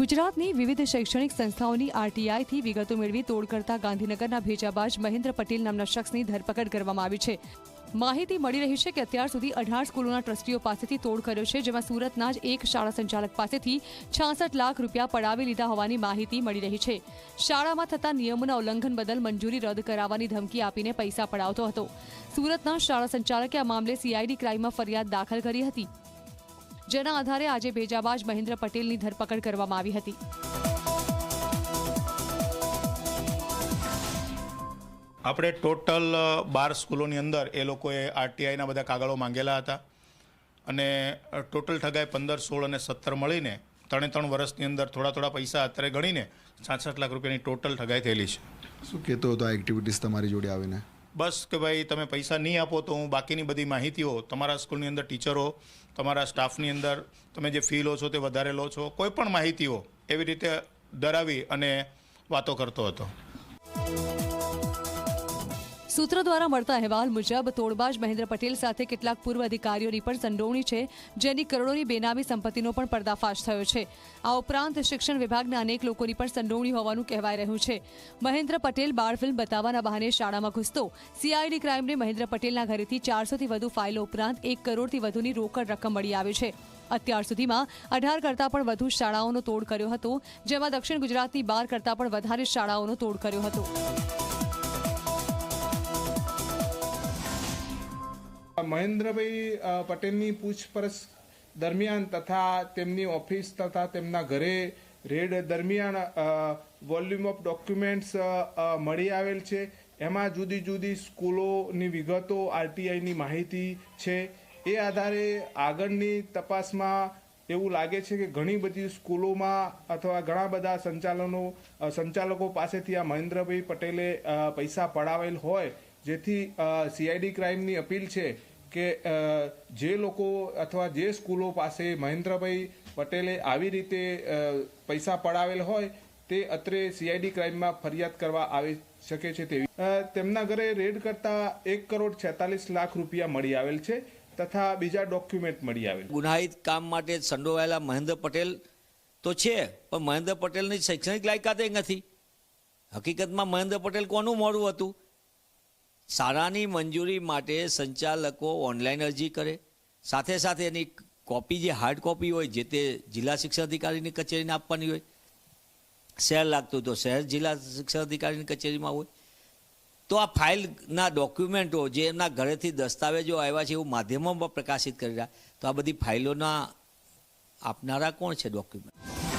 ગુજરાતની વિવિધ શૈક્ષણિક સંસ્થાઓની આરટીઆઈથી વિગતો મેળવી તોડ કરતા ગાંધીનગરના ભેજાબાજ મહેન્દ્ર પટેલ નામના શખ્સની ધરપકડ કરવામાં આવી છે. માહિતી મળી રહી છે કે અત્યાર સુધી અઢાર સ્કૂલોના ટ્રસ્ટીઓ પાસેથી તોડ કર્યો છે, જેમાં સુરતના જ એક શાળા સંચાલક પાસેથી છાસઠ લાખ રૂપિયા પડાવી લીધા હોવાની માહિતી મળી રહી છે. શાળામાં થતા નિયમોના ઉલ્લંઘન બદલ મંજૂરી રદ કરાવવાની ધમકી આપીને પૈસા પડાવતો હતો. સુરતના શાળા સંચાલકે આ મામલે સીઆઈડી ક્રાઇમમાં ફરિયાદ દાખલ કરી હતી. જેના આધારે આજે ભેજાબાજ મહેન્દ્ર પટેલની ધરપકડ કરવામાં આવી હતી. આપણે ટોટલ બાર સ્કૂલોની અંદર એ લોકોએ આરટીઆઈના બધા કાગળો માંગેલા હતા. અને ટોટલ ઠગાઈ પંદર સોળ અને સત્તર મળીને ત્રણે ત્રણ વર્ષની અંદર થોડા થોડા પૈસા અત્યારે ગણીને છાસઠ લાખ રૂપિયાની ટોટલ ઠગાઈ થયેલી છે. શું કહેતો હતો આ એક્ટિવિટીઝ તમારી જોડે આવીને? બસ કે ભાઈ તમે પૈસા નહીં આપો તો હું બાકીની બધી માહિતીઓ તમારા સ્કૂલની અંદર ટીચરો, તમારા સ્ટાફની અંદર, તમે જે ફી લો છો તે વધારે લો છો, કોઈ પણ માહિતીઓ એવી રીતે ધરાવી અને વાતો કરતો હતો. સૂત્રો દ્વારા મળતા અહેવાલ મુજબ તોડબાજ મહેન્દ્ર પટેલ સાથે કેટલાક પૂર્વ અધિકારીઓની પણ સંડોવણી છે, જેની કરોડોની બેનામી સંપત્તિનો પણ પર્દાફાશ થયો છે. આ ઉપરાંત શિક્ષણ વિભાગના અનેક લોકોની પણ સંડોવણી હોવાનું કહેવાય રહ્યું છે. મહેન્દ્ર પટેલ બાળ ફિલ્મ બતાવવાના બહાને શાળામાં ઘૂસતો. સીઆઈડી ક્રાઇમને મહેન્દ્ર પટેલના ઘરેથી ચારસોથી વધુ ફાઇલો ઉપરાંત એક કરોડથી વધુની રોકડ રકમ મળી આવી છે. અત્યાર સુધીમાં અઢાર કરતાં પણ વધુ શાળાઓનો તોડ કર્યો હતો, જેમાં દક્ષિણ ગુજરાતની બાર કરતાં પણ વધારે શાળાઓનો તોડ કર્યો હતો. મહેન્દ્રભાઈ પટેલની પૂછપરછ દરમિયાન તથા તેમની ઓફિસ તથા તેમના ઘરે રેડ દરમિયાન વોલ્યુમ ઓફ ડોક્યુમેન્ટ્સ મળી આવેલ છે. એમાં જુદી જુદી સ્કૂલોની વિગતો, આરટીઆઈની માહિતી છે. એ આધારે આગળની તપાસમાં એવું લાગે છે કે ઘણી બધી સ્કૂલોમાં અથવા ઘણા બધા સંચાલનો સંચાલકો પાસેથી આ મહેન્દ્રભાઈ પટેલે પૈસા પડાવેલ હોય, જેથી સીઆઈડી ક્રાઇમની અપીલ છે. કે જે લોકો અથવા જે સ્કૂલો પાસે મહેન્દ્રભાઈ પટેલે આવી રીતે પૈસા પડાવેલ હોય, તે અત્રે સીઆઈડી ક્રાઇમમાં ફરિયાદ કરવા આવી શકે છે તેવી. તેમના ઘરે રેડ કરતા એક કરોડ છેતાલીસ લાખ રૂપિયા મળી આવેલ છે તથા બીજા ડોક્યુમેન્ટ મળી આવેલ. ગુનાહિત કામ માટે સંડોવાયેલા મહેન્દ્ર પટેલ તો છે, પણ મહેન્દ્ર પટેલની શૈક્ષણિક લાયકાત નથી. હકીકતમાં મહેન્દ્ર પટેલ કોનું મોડું હતું? શાળાની મંજૂરી માટે સંચાલકો ઓનલાઈન અરજી કરે. સાથે સાથે એની કોપી જે હાર્ડ કોપી હોય, જે તે જિલ્લા શિક્ષણ અધિકારીની કચેરીને આપવાની હોય. શહેર લાગતું તો શહેર જિલ્લા શિક્ષણ અધિકારીની કચેરીમાં હોય. તો આ ફાઇલના ડોક્યુમેન્ટો જે એમના ઘરેથી દસ્તાવેજો આવ્યા છે એવું માધ્યમોમાં પ્રકાશિત કરી રહ્યા. તો આ બધી ફાઇલોના આપનારા કોણ છે ડોક્યુમેન્ટ?